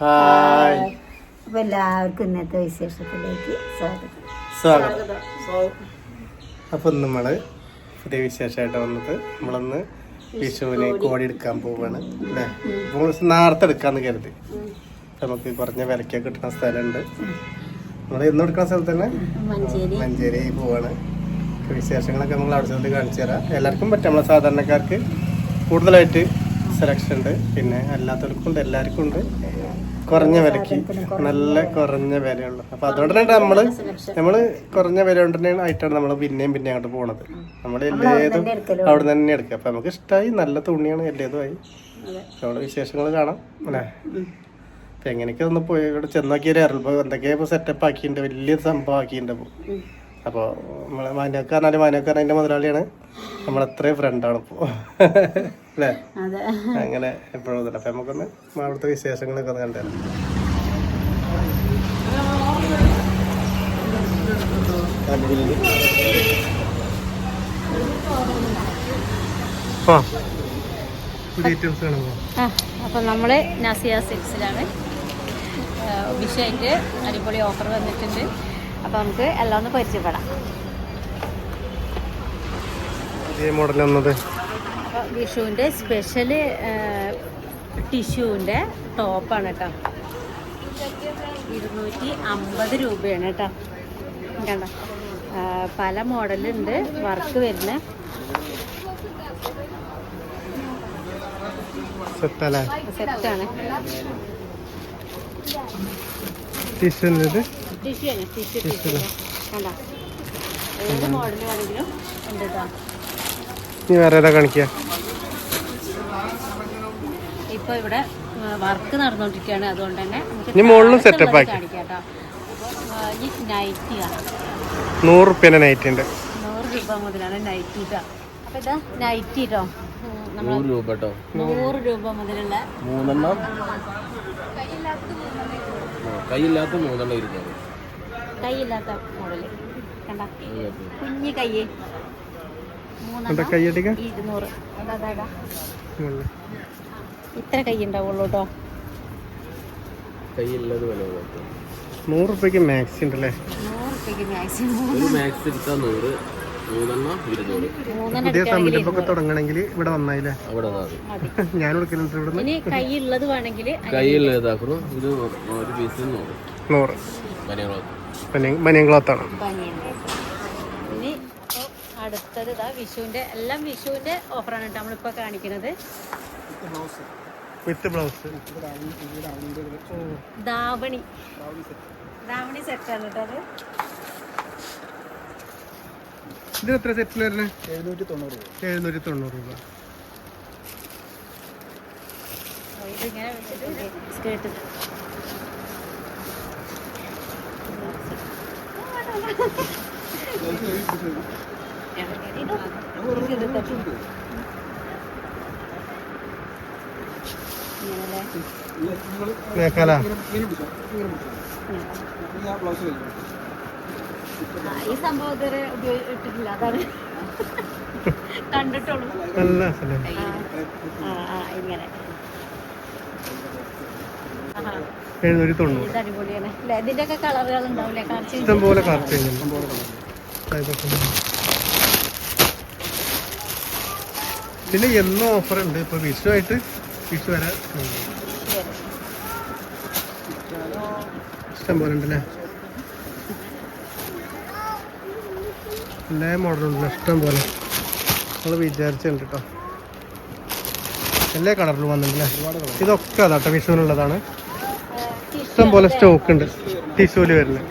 Hi. അപ്പൊ എല്ലാവർക്കും ഇന്നത്തെ വിശേഷത്തിലേക്ക് സ്വാഗതം. സ്വാഗതം. അപ്പം നമ്മൾ പുതിയ വിശേഷമായിട്ട് വന്നത് നമ്മളൊന്ന് വിഷുവിന് കോടി എടുക്കാൻ പോവാണ്. അല്ലേ? നമ്മൾ നേരത്തെ എടുക്കാന്ന് കരുതി. നമുക്ക് കുറഞ്ഞ വിലക്കൊക്കെ കിട്ടുന്ന സ്ഥലമുണ്ട്. നമ്മൾ എന്ന് എടുക്കുന്ന സ്ഥലത്ത് തന്നെ മഞ്ചേരി. പോവാണ്. വിശേഷങ്ങളൊക്കെ നമ്മൾ അവിടെ സ്ഥലത്ത് കാണിച്ചു തരാം. എല്ലാവർക്കും പറ്റും. നമ്മളെ സാധാരണക്കാർക്ക് കൂടുതലായിട്ട് സെലക്ഷൻ ഉണ്ട്. പിന്നെ അല്ലാത്തവർക്കും ഉണ്ട്. എല്ലാവർക്കും ഉണ്ട്. കുറഞ്ഞ വിലക്ക് നല്ല കുറഞ്ഞ വിലയുള്ളു. അപ്പൊ അതുകൊണ്ട് തന്നെ നമ്മൾ നമ്മൾ കുറഞ്ഞ വില കൊണ്ട് തന്നെ ആയിട്ടാണ് നമ്മൾ പിന്നെയും പിന്നെ അങ്ങോട്ട് പോണത്. നമ്മൾ എല്ലേതും അവിടെ തന്നെ എടുക്കുക. അപ്പൊ നമുക്ക് ഇഷ്ടമായി നല്ല തുണിയാണ് എല്ലേതും ആയി. അവിടെ വിശേഷങ്ങൾ കാണാം. അല്ലേ? അപ്പൊ എങ്ങനെയൊക്കെ ഒന്ന് പോയി ഇവിടെ ചെന്നോക്കിയാലേ അറിയുള്ളൂ. എന്തൊക്കെയാ ഇപ്പൊ സെറ്റപ്പ് ആക്കിയിട്ടുണ്ട്. വലിയ സംഭവം ആക്കിയിട്ടുണ്ട് അപ്പൊ അപ്പോൾ നമ്മളെ മാനക്കാരനാലും മാനക്കാരൻ മുതലാളിയാണ്. നമ്മളത്രയും ഫ്രണ്ടാണ് ഇപ്പോൾ അല്ലേ? അതെ. അങ്ങനെ എപ്പോഴും ഇതല്ല അപ്പം നമുക്കൊന്ന് അവിടുത്തെ വിശേഷങ്ങളൊക്കെ ഒന്ന് കണ്ടുതരാം അപ്പൊ നമ്മൾ അപ്പം നമ്മൾ നസിയ സിൽസിലാണ്. വിഷയമായിട്ട് അടിപൊളി ഓഫർ വന്നിട്ടുണ്ട്. അപ്പോൾ നമുക്ക് എല്ലാം ഒന്ന് പരിചയപ്പെടാം. മോഡൽ വന്നത് വിഷുവിന്റെ സ്പെഷ്യൽ ടിഷ്യൂവിന്റെ ടോപ്പാണ് കേട്ടോ ഇരുന്നൂറ്റി അമ്പത് രൂപയാണ് കേട്ടോ കണ്ട? പല മോഡലുണ്ട് വർക്ക് വരുന്ന. സെറ്റാണ് ടിഷ്യൂ ഇത് ടിഷ്യൂ ആണ് ടിഷ്യൂ ടിഷ്യൂ കണ്ട? ഏത് മോഡൽ വേണമെങ്കിലും ഉണ്ട് കേട്ടോ നീ വേറെ ഏതാ കാണിക്കുക ഇപ്പൊ ഇവിടെ വർക്ക് നടന്നുകൊണ്ടിരിക്കുകയാണ് അതുകൊണ്ട് തന്നെ ഇനി മുകളിലും ആക്കി. നൂറ് റുപ്യന്റെ നൈറ്റ് ഉണ്ട്. നൂറ് രൂപ മുതലാണ് നൈറ്റി അപ്പൊ ഇതാ നൈറ്റി കേട്ടോ നമ്മൾ നൂറ് രൂപ കേട്ടോ നൂറ് രൂപ മുതലുള്ള മൂന്നെണ്ണം. കൈയില്ലാത്ത മൂന്നെണ്ണം ഇരുന്നൂറ് കൈയില്ലാത്ത മോഡൽ. കണ്ട? കുഞ്ഞു കൈ എന്താ മൂന്നെണ്ണം കൈയടിക്ക ഇരുന്നൂറ്. ഇത്ര കൈ ഉണ്ടാവുള്ളൂ കേട്ടോ നൂറ് റുപ്യക്ക് മാക്സ് ഉണ്ടല്ലേ പുതിയ തുടങ്ങണമെങ്കിൽ ഇവിടെ വന്നായില്ലേ? ഞാൻ കൊടുക്കുന്നുണ്ട് ഇവിടെ ഇനി കൈ ഉള്ളത് വേണമെങ്കിൽ കൈയിൽ ഇത് ഒരു നൂറ്. ബനിയൻ ക്ലോത്താണ് അടുത്തത് ഇതാ വിഷുവിന്റെ എല്ലാം വിഷുവിന്റെ ഓഫറാണ് കേട്ടോ നമ്മളിപ്പോൾ കാണിക്കുന്നത്. With blouse. ദാവണി. ദാവണി സെറ്റാണ് കേട്ടോ അത്. ഇത് എത്ര സെറ്റിൽ വരുന്നത് എഴുന്നൂറ്റി തൊണ്ണൂറ് രൂപ. എഴുന്നൂറ്റി തൊണ്ണൂറ് രൂപ ഇതിങ്ങനെ സ്കേർട്ട് മേക്കാല ആ, ഈ സംഭവം ഇതുവരെ ഉപയോഗിച്ചിട്ടില്ല അതാണ്. കണ്ടിട്ടുള്ളൂ. ഇങ്ങനെ. എഴുന്നൂറ്റി തൊണ്ണൂറ്. കളറുകൾ ഉണ്ടാവില്ലേ? ഇഷ്ടം പോലെ കാർച്ച പിന്നെ എന്നും ഓഫർ ഉണ്ട് ഇപ്പൊ വിഷു ആയിട്ട് വിഷു വരെ ഇഷ്ടം പോലെ ഉണ്ടല്ലേ? എല്ലാ മോഡൽ ഉണ്ടല്ലോ ഇഷ്ടം പോലെ. നമ്മൾ വിചാരിച്ചിട്ടുണ്ട് കേട്ടോ എല്ലാ കളറിലും വന്നിട്ടില്ലേ ഇതൊക്കെ അതാട്ടോ വിഷുവിനുള്ളതാണ്. ഇഷ്ടം പോലെ സ്റ്റോക്ക് ഉണ്ട്. ടിഷ്യൂൽ വരുന്നത്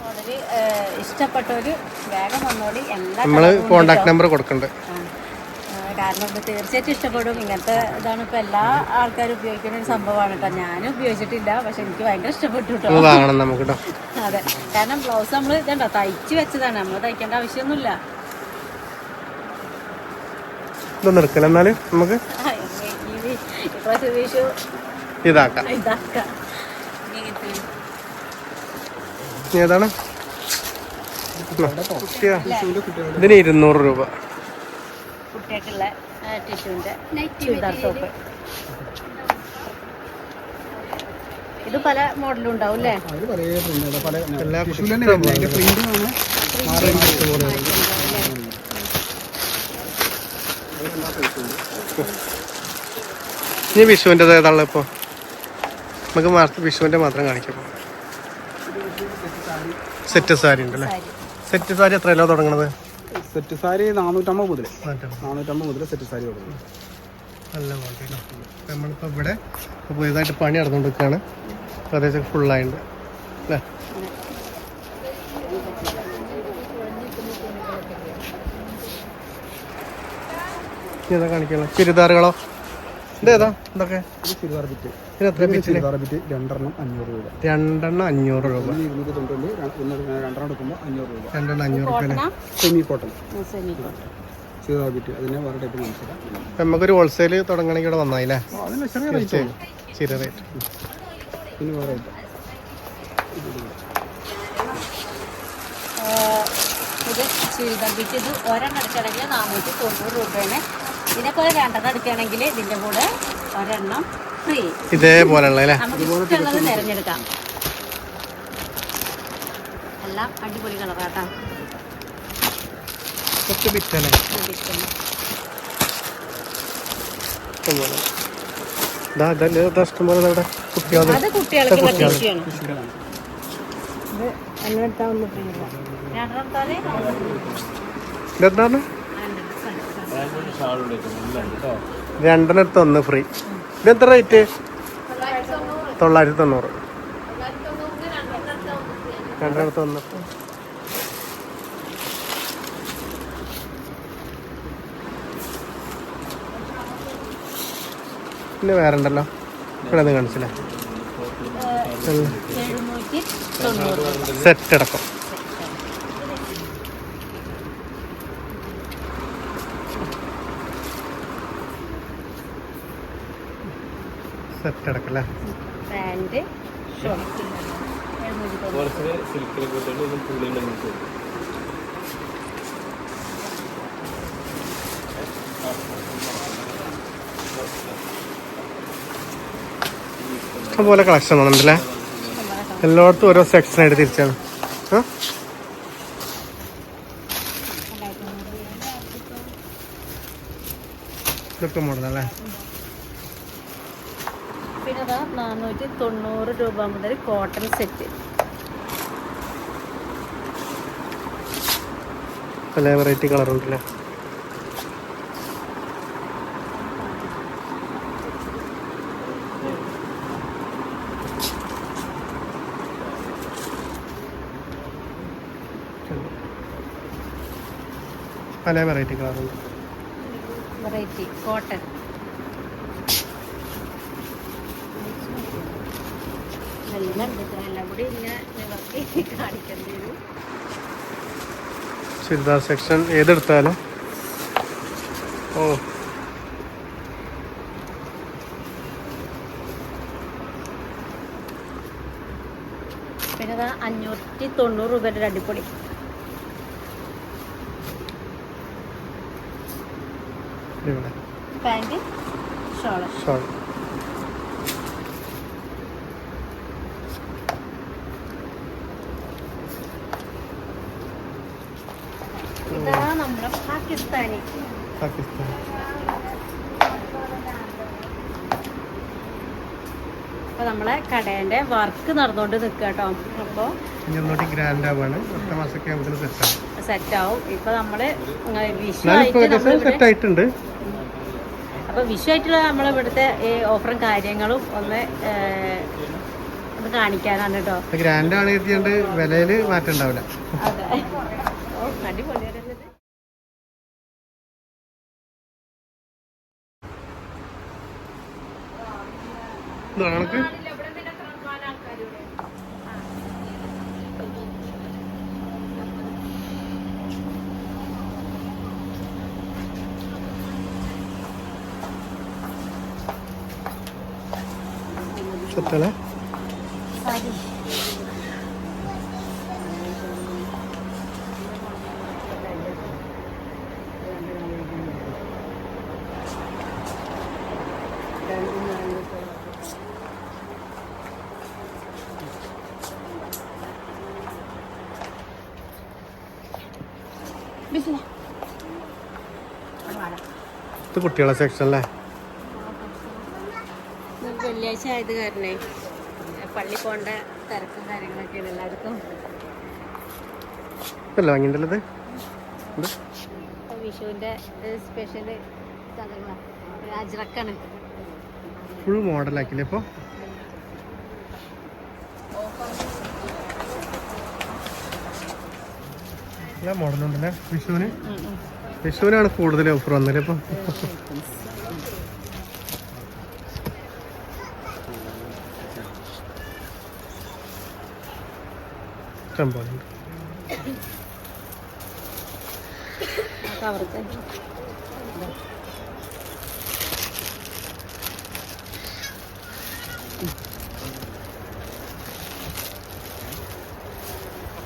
മോഡൽ ഇഷ്ടപ്പെട്ടവര് വേഗം വന്നോളി. എല്ലാ colour കോണ്ടാക്ട് നമ്പർ കൊടുക്കുന്നുണ്ട് കാരണം ഇത് തീർച്ചയായിട്ടും ഇഷ്ടപ്പെടും. ഇങ്ങനത്തെ ഇതാണ് ഇപ്പൊ എല്ലാ ആൾക്കാരും ഉപയോഗിക്കുന്ന ഒരു സംഭവമാണ് കേട്ടോ. ഞാൻ ഉപയോഗിച്ചിട്ടില്ല പക്ഷെ എനിക്ക് ഭയങ്കര ഇഷ്ടപ്പെട്ടു കേട്ടോ. അതെ. കാരണം ബ്ലൗസ് നമ്മൾ ഇതുണ്ടോ? തയ്ച്ച് വെച്ചതാണ്. നമ്മൾ തയ്ക്കേണ്ട ആവശ്യമൊന്നുമില്ല. നമുക്ക്? ഇതാക്കാം. ഇതാക്കാം. ഏതാണ്. ഇതിന് ഇരുന്നൂറ് രൂപ. കുട്ടികൾക്കുള്ള ചുരിദാർ ഇത് പല മോഡലും ഉണ്ടാവും അല്ലേ? ഇനി വിഷുവിന്റെ ഏതാണല്ലോ ഇപ്പോൾ നമുക്ക് വിഷുവിന്റെ വിഷുവിന്റെ മാത്രം കാണിക്കാം. സെറ്റ് സാരി. ഉണ്ട് അല്ലേ സെറ്റ് സാരി എത്രയല്ലോ തുടങ്ങണത്? സെറ്റ് സാരി നാനൂറ്റമ്പത് മുതൽ നാനൂറ്റമ്പത്. മുതൽ സെറ്റ് സാരി തുടങ്ങുന്നത് നല്ല ക്വാളിറ്റി നമ്മളിപ്പോൾ ഇവിടെ പുതിയതായിട്ട് പണി നടന്നുകൊണ്ടിരിക്കുകയാണ് പ്രദേശം ഫുള്ളായിട്ടുണ്ട് അല്ലേ? ഏതാ കാണിക്കാനുള്ള ചുരിദാറുകളോ? ഇതേതാ? ഇതൊക്കെ ഇത് ചുരിദാർ ബിറ്റ് രണ്ടെണ്ണം അഞ്ഞൂറ് രൂപ. രണ്ടെണ്ണം അഞ്ഞൂറ് രൂപ. ഇതിന് ഇരുന്നൂറ്റി തൊണ്ണൂറ്റി രണ്ടെണ്ണം എടുക്കുമ്പോൾ അഞ്ഞൂറ് രൂപ. രണ്ടെണ്ണം അഞ്ഞൂറ് രൂപ സെമി കോട്ടൺ സെമി നമുക്കൊരു ഹോൾസെയിൽ തുടങ്ങണമെങ്കിൽ ഇവിടെ വന്നായില്ലേ അതിന് ചെറിയ റേറ്റ് വേറെ. ഇത് ഇത് ഒരെണ്ണം എടുക്കുകയാണെങ്കിൽ നാനൂറ്റി തൊണ്ണൂറ് രൂപയാണ്. ഇതിനെപ്പോലെ രണ്ടെണ്ണം എടുക്കുകയാണെങ്കിൽ ഇതിന്റെ കൂടെ ഒരെണ്ണം ഇതേപോലെയുള്ള അല്ലേ? ഇഷ്ടമുള്ളത് തിരഞ്ഞെടുക്കാം. എല്ലാം അടിപൊളി കളറാട്ടാ. രണ്ടെണ്ണം എടുത്ത് ഒന്ന് ഫ്രീ ഇതെത്ര റേറ്റ് തൊള്ളായിരത്തി തൊണ്ണൂറ് രണ്ടെണ്ണത്ത് ഒന്ന് പിന്നെ വേറെ ഉണ്ടല്ലോ ഇവിടെ നിന്ന് കാണിച്ചില്ലേ സെറ്റ് അടക്കം. സെറ്റ് അടക്കല്ലേ? പാന്റ് ഷോർട്ട് ഇഷ്ടംപോലെ കളക്ഷൻ ഉണ്ടല്ലേ എല്ലായിടത്തും ഓരോ സെക്ഷൻ ആയിട്ട് തിരിച്ചാണ്. ആ? ഇതൊക്കെ മോഡലല്ലേ നാനൂറ്റി തൊണ്ണൂറ് രൂപ മുതൽ കോട്ടൺ സെറ്റ്. പല വെറൈറ്റി കളറുണ്ടല്ലേ പല വെറൈറ്റി കളറുണ്ട് വെറൈറ്റി കോട്ടൺ കൂടി നിവർത്തി കാണിക്കേണ്ടി വരും. ചുരിദാർ സെക്ഷൻ ഏതെടുത്താലും. ഓ. പിന്നെ അഞ്ഞൂറ്റി തൊണ്ണൂറ് രൂപയുടെ അടിപൊളി. Pant shawl. ഷോൾ പാകിസ്ഥാൻ അപ്പോൾ നമ്മളെ കടേന്റെ വർക്ക് നടന്നുകൊണ്ട് നിൽക്കുക കേട്ടോ അപ്പോൾ ഇനി ഒന്നുകൂടി ഗ്രാൻഡ് ആവാണ്. അടുത്ത മാസമൊക്കെ നമുക്ക് സെറ്റ് സെറ്റ് ആവും. ഇപ്പോൾ സെറ്റ് ആയിട്ടുണ്ട്. അപ്പോൾ ഈ ഓഫറും കാര്യങ്ങളും ഒന്ന് കാണിക്കാനാണ് കേട്ടോ ഗ്രാൻഡ് ആണ് എത്തിയുണ്ട് വിലയിൽ മാറ്റം ഉണ്ടാവില്ല. അതെ ഓ അടിപൊളിയായിരുന്നത് ഇതാണ് നമുക്ക് സെറ്റല്ലേ ഇത് കുട്ടികളെ സെക്ഷൻ അല്ലേ വെള്ളിയാഴ്ച ആയത് കാരണേ പള്ളി പോണ്ട തിരക്കും കാര്യങ്ങളൊക്കെയാണ് എല്ലാവർക്കും ഇതല്ല വാങ്ങിണ്ടല്ലോ ഇത്? ഇത് ഇപ്പൊ വിഷുവിന്റെ സ്പെഷ്യൽ സാധനങ്ങളാണ് അജ്രക്കാണ്. ഫുൾ മോഡലാക്കില്ലേ ഇപ്പോൾ എല്ലാ മോഡലുണ്ടല്ലേ വിഷുവിന്? വിഷുവിനാണ് കൂടുതൽ ഓഫർ വന്നത് ഇപ്പം? ഇഷ്ടംപോലെയുണ്ട് കവർക്ക്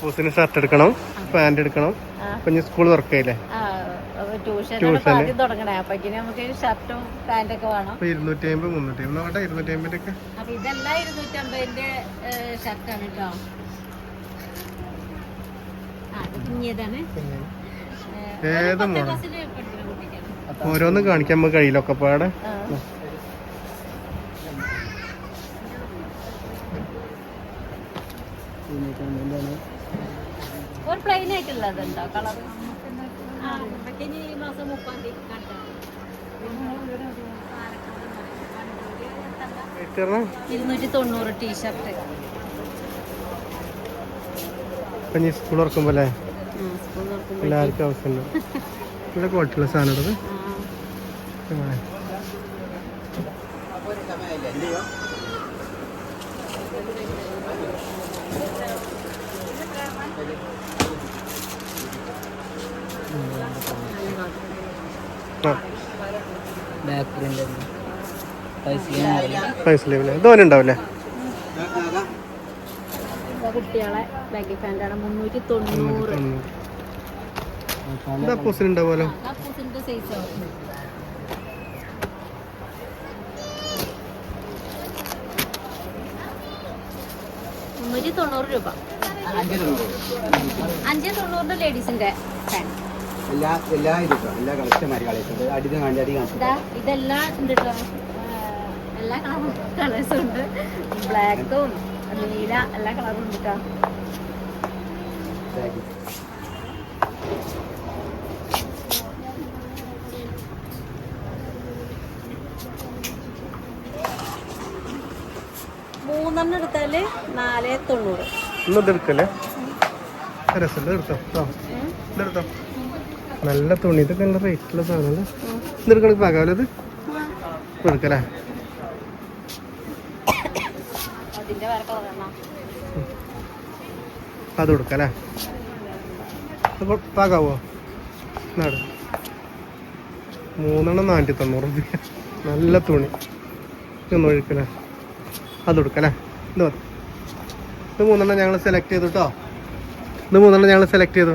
പൂസിന് ഷർട്ട് എടുക്കണം പാന്റ് എടുക്കണം. പിന്നെ സ്കൂൾ വേണം അപ്പോൾ ഇരുന്നൂറ്റി അമ്പത് മുന്നൂറ്റി അമ്പത് നോക്കട്ടെ ഇരുന്നൂറ്റി അമ്പതിന്റെ ഒക്കെ ഇതെല്ലാം ഷർട്ടാണ് കേട്ടോ ഏത് മോഡൽ? പഠിക്കുന്ന കുട്ടിക്കാണ്. ഓരോന്നും കാണിക്കാൻ നമുക്ക് കഴിയില്ലൊക്കെ പാടെ ഒരു പ്ലെയിൻ ആയിട്ടുള്ളതുണ്ടോ കളർ ആ ഇനി ഈ മാസം മുപ്പാം തീയതി കാട്ടാം ഇരുന്നൂറ്റി തൊണ്ണൂറ് ടീഷർട്ട് ഇനി സ്കൂൾ തുറക്കുമ്പോൾ അല്ലേ? എല്ലാവർക്കും ആവശ്യമുണ്ട് നല്ല ക്വാളിറ്റിയുള്ള സാധനം ഉള്ളത് പൈസ ലെവൽ ഇതോനെ ഉണ്ടാവില്ലേ കുട്ടികളെ ബാഗി പാന്റാണ് മുന്നൂറ്റി തൊണ്ണൂറ്. ഉണ്ടാവുമല്ലോ. മുന്നൂറ്റി തൊണ്ണൂറ് രൂപ. അഞ്ച് തൊണ്ണൂറിന്റെ ലേഡീസിന്റെ പാന്റ് എല്ലാ എല്ലാ ഇതും എല്ലാ കാണിച്ച് അടി കാണിച്ചു ഇതാ ഇതെല്ലാം ഉണ്ട് കേട്ടോ എല്ലാ കളേഴ്സും ഉണ്ട്. ബ്ലാക്കും നീല എല്ലാ കളറും ഉണ്ട് കേട്ടോ മൂന്നെണ്ണം എടുത്താൽ നാല് തൊണ്ണൂറ് ഇന്ന് ഇതെടുക്കല്ലേ രസമുണ്ട് എടുത്തോ. നല്ല തുണി ഇതൊക്കെ നല്ല റേറ്റുള്ള സാധനമല്ലേ? ഇതെടുക്കണക്ക് പാകാവല്ലോ ഇത്? എടുക്കല്ലേ? അത് കൊടുക്കല്ലേ? അപ്പോൾ പാകാവോ? മൂന്നെണ്ണം നാനൂറ്റി തൊണ്ണൂറ് നല്ല തുണി. ഇതൊന്ന് അത് കൊടുക്കലേ ഇത് മതി. ഇത് മൂന്നെണ്ണം ഞങ്ങൾ സെലക്ട് ചെയ്തു കേട്ടോ ഇത് മൂന്നെണ്ണം ഞങ്ങൾ സെലക്ട് ചെയ്തു.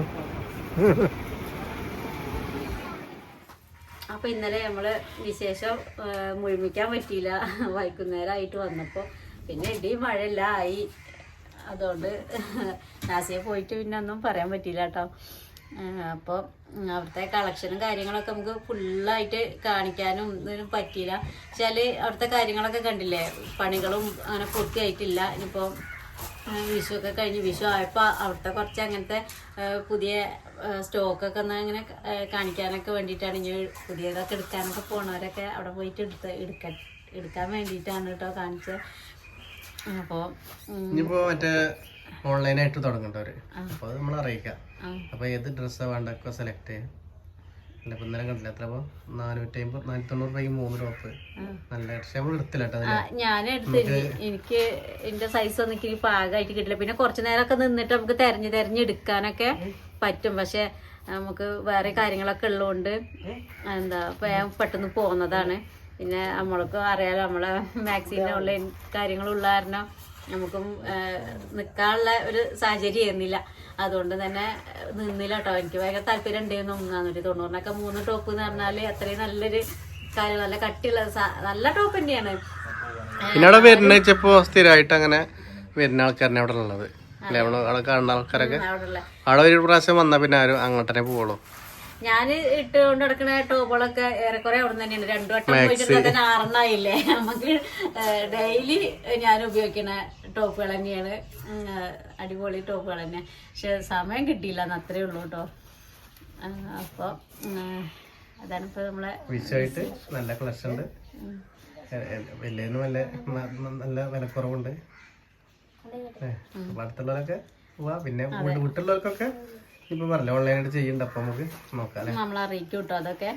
അപ്പൊ ഇന്നലെ നമ്മൾ വിശേഷം മുഴുമിക്കാൻ പറ്റിയില്ല. വൈകുന്നേരമായിട്ട് വന്നപ്പോ. പിന്നെ ഇടി മഴയെല്ല ആയി. അതുകൊണ്ട് നാസിയെ പോയിട്ട് പിന്നെ ഒന്നും പറയാൻ പറ്റിയില്ല കേട്ടോ അപ്പോൾ അവിടുത്തെ കളക്ഷനും കാര്യങ്ങളൊക്കെ നമുക്ക് ഫുള്ളായിട്ട് കാണിക്കാനും ഇതിനും പറ്റിയില്ല. വെച്ചാൽ അവിടുത്തെ കാര്യങ്ങളൊക്കെ കണ്ടില്ലേ? പണികളും അങ്ങനെ പൂർത്തിയായിട്ടില്ല. ഇനിയിപ്പോൾ വിഷു ഒക്കെ കഴിഞ്ഞ് വിഷു ആയപ്പോൾ അവിടുത്തെ കുറച്ച് അങ്ങനത്തെ പുതിയ സ്റ്റോക്കൊക്കെ ഒന്ന് അങ്ങനെ കാണിക്കാനൊക്കെ വേണ്ടിയിട്ടാണ് ഇനി പുതിയതൊക്കെ എടുക്കാനൊക്കെ പോണവരൊക്കെ അവിടെ പോയിട്ട് എടുത്ത് എടുക്കാൻ എടുക്കാൻ വേണ്ടിയിട്ടാണ് കേട്ടോ കാണിച്ചത്. അപ്പോൾ ഇനിയിപ്പോൾ മറ്റേ ഓൺലൈനായിട്ട് തുടങ്ങണ്ടവര്. അപ്പോൾ അത് നമ്മൾ അറിയിക്കാം. അപ്പോൾ ഏത് ഡ്രസ്സാണ് വേണ്ടൊക്കെ സെലക്ട് ചെയ്യാം. അല്ല ഇപ്പം ഇന്നലെ കണ്ടില്ല? എത്ര അപ്പോൾ നാനൂറ്റി അമ്പത് നാനൂറ്റി തൊണ്ണൂറ് രൂപയ്ക്ക് മൂന്ന് നല്ല പക്ഷെ നമ്മൾ എടുത്തില്ല ഞാൻ എനിക്ക് എന്റെ സൈസ് ഒന്നും എനിക്ക് പാകമായിട്ട് കിട്ടില്ല. പിന്നെ കുറച്ച് നേരമൊക്കെ നിന്നിട്ട് നമുക്ക് തെരഞ്ഞു തെരഞ്ഞെടുക്കാനൊക്കെ പറ്റും. പക്ഷെ നമുക്ക് വേറെ കാര്യങ്ങളൊക്കെ ഉള്ളതുകൊണ്ട് എന്താ ഞാൻ പെട്ടെന്ന് പോകുന്നതാണ് പിന്നെ നമ്മൾക്ക് അറിയാലോ നമ്മളെ മാക്സിന്റെ ഓൺലൈൻ കാര്യങ്ങളുള്ള കാരണം നമുക്കും നിൽക്കാനുള്ള ഒരു സാഹചര്യം ആയിരുന്നില്ല. അതുകൊണ്ട് തന്നെ നിന്നില്ല കേട്ടോ എനിക്ക് ഭയങ്കര താല്പര്യം ഉണ്ടായിരുന്നു നാനൂറ്റി തൊണ്ണൂറിനൊക്കെ മൂന്ന് ടോപ്പ് എന്ന് പറഞ്ഞാൽ അത്രയും നല്ലൊരു കാര്യം നല്ല കട്ടിയുള്ള നല്ല ടോപ്പ് തന്നെയാണ്. പിന്നെ അവിടെ വരുന്ന വെച്ചപ്പോ സ്ഥിരമായിട്ട് അങ്ങനെ വരുന്ന ആൾക്കാരനെ അവിടെ ഉള്ളത്. അല്ലെ? അവിടെ കാണുന്ന ആൾക്കാരൊക്കെ? അവിടെ ഒരു പ്രാവശ്യം വന്നാൽ പിന്നെ ആരും അങ്ങോട്ടന്നെ പോകുള്ളൂ പോവുള്ളൂ. ഞാൻ ഇട്ടുകൊണ്ട് നടക്കുന്ന ടോപ്പുകളൊക്കെ ഏറെക്കുറെ അവിടെ തന്നെയാണ്. രണ്ടു വട്ടം പോയിട്ട് ആറെണ്ണായില്ലേ? നമുക്ക് ഡെയിലി ഞാൻ ഉപയോഗിക്കുന്ന ടോപ്പുകൾ തന്നെയാണ്. അടിപൊളി ടോപ്പുകൾ തന്നെ. പക്ഷെ സമയം കിട്ടിയില്ല എന്ന് അത്രേ ഉള്ളൂ കേട്ടോ. അപ്പോൾ അതാണ് ഇപ്പോൾ നമ്മളെ വിഷയമായിട്ട് നല്ല കളക്ഷൻ ഉണ്ട്. വലിയതിനും നല്ല നല്ല വിലക്കുറവുണ്ട്. അടുത്തുള്ളവരൊക്കെ പോവാ. പിന്നെ വീട്ട് വീട്ടിലുള്ളവർക്കൊക്കെ ഇപ്പൊ പറഞ്ഞില്ല ഓൺലൈനായിട്ട് ചെയ്യണ്ട അപ്പൊ നമുക്ക് നോക്കാം നമ്മൾ അറിയിക്കും കേട്ടോ അതൊക്കെ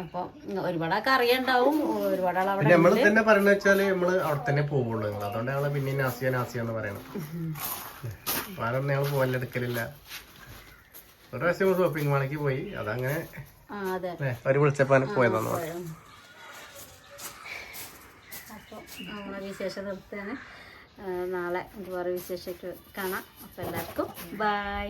അപ്പോൾ ഒരുപാടൊക്കെ അറിയണ്ടാവും. ഒരുപാട് പിന്നെ നമ്മൾ തന്നെ പറയുന്നത് വെച്ചാൽ നമ്മൾ അവിടെ തന്നെ പോവുള്ളൂ നിങ്ങൾ അതുകൊണ്ട് ഞങ്ങൾ പിന്നെ നാസിയ നാസിയ എന്ന് പറയണം. വേറെ ഞങ്ങൾ പോകാൻ എടുക്കലില്ല. ഒരു പ്രാവശ്യം ഷോപ്പിംഗ് മാളിക്ക് പോയി. അതങ്ങനെ അവർ വിളിച്ചപ്പോ പോയതാന്ന് പറഞ്ഞു. അപ്പോൾ നമ്മളെ വിശേഷം നിർത്തുകയാണ്. നാളെ വേറെ വിശേഷമായിട്ട് കാണാം. അപ്പോൾ എല്ലാവർക്കും ബൈ.